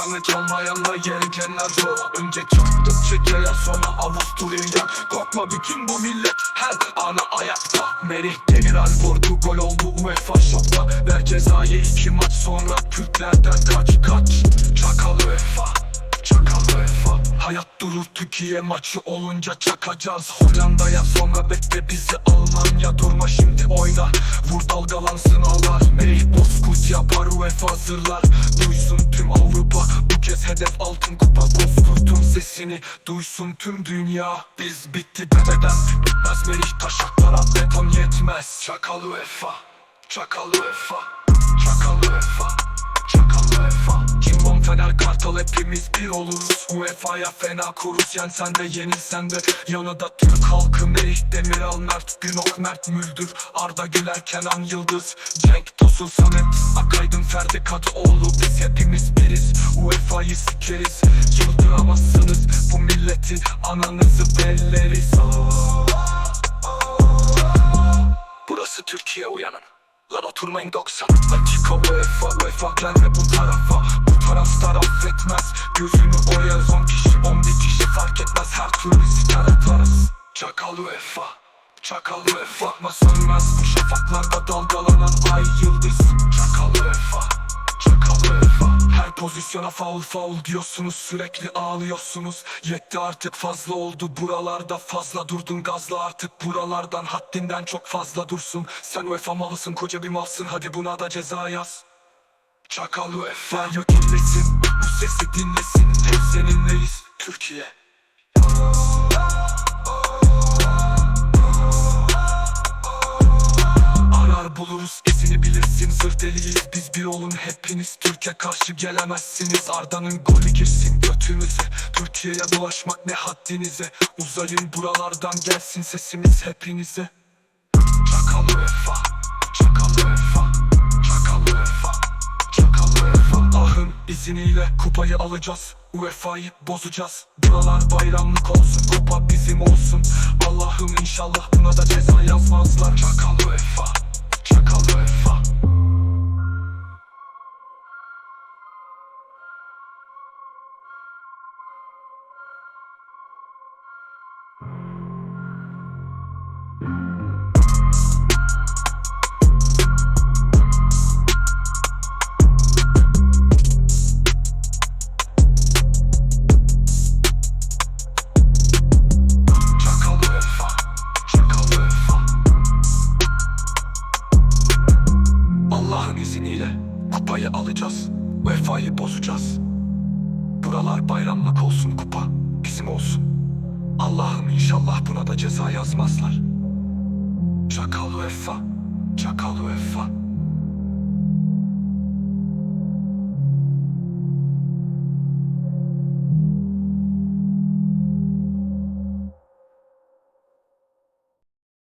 Merhamet olmayanla gerekenler zor Önce çaktı çekeye sonra Avusturya Korkma bütün bu millet her ana ayakta. Merih Demiral vurdu gol oldu UEFA şokta Ver cezayı iki maç sonra Türklerden kaç kaç. Çakal UEFA Çakal UEFA. Hayat durur Türkiye maçı olunca çakacağız. Hollanda'ya sonra bekle bizi Almanya durma şimdi oyna. Vur dalgalansın ağlar. Merih Bozkurt yapar UEFA hazırlar. Duysun Avrupa Bu kez hedef altın kupa. Bozkurt'un sesini Duysun tüm dünya. Biz bitti demeden Bitmez Merih taşaklara beton yetmez. Çakal UEFA Çakal UEFA Fener Kartal hepimiz bir oluruz. UEFA'ya fena kuruz yensen de yenilsen de Yanında Türk halkı. Merih Demiral Mert Günok Mert Müldür Arda Güler Kenan Yıldız Cenk Tosun Samet Akaydın Ferdi Kadıoğlu. Biz hepimiz biriz UEFA'yı sikeriz Yıldıramazsınız bu milleti Ananızı belleriz. Burası Türkiye uyanın. Lan oturmayın 90 Atletico UEFA UEFA gelme bu tarafa Bu taraf taraf etmez Gözünü oyarız 10 kişi 11 kişi fark etmez. Her türlü siker atarız. Çakal UEFA Çakal UEFA. Bakma sönmez bu şafaklarda dalgalanan ay yıldız. Çakal UEFA Çakal UEFA. Her pozisyona faul faul diyorsunuz Sürekli ağlıyorsunuz. Yetti artık fazla oldu buralarda Fazla durdun gazla. Artık buralardan Haddinden çok fazla dursun. Sen UEFA malısın koca bir malsın. Hadi buna da ceza yaz Çakal UEFA yok illesin Bu sesi dinlesin. Hep seninleyiz. Türkiye. Arar buluruz izini bilirsin. Zır deliyiz. Biz bir olun hepiniz. Türkiye karşı gelemezsiniz. Arda'nın golü girsin götümüze. Türkiye'ye bulaşmak ne haddinize? Uzayın buralardan gelsin sesimiz hepinize. Çakal UEFA İzniyle kupayı alacağız. UEFA'yı bozacağız. Buralar bayramlık olsun kupa bizim olsun. Allah'ım inşallah buna da ceza yazmazlar. Çakal UEFA İzniyle kupayı alacağız. Vefayı bozacağız. Buralar bayramlık olsun kupa Bizim olsun. Allah'ım inşallah buna da ceza yazmazlar. Çakal UEFA Çakal UEFA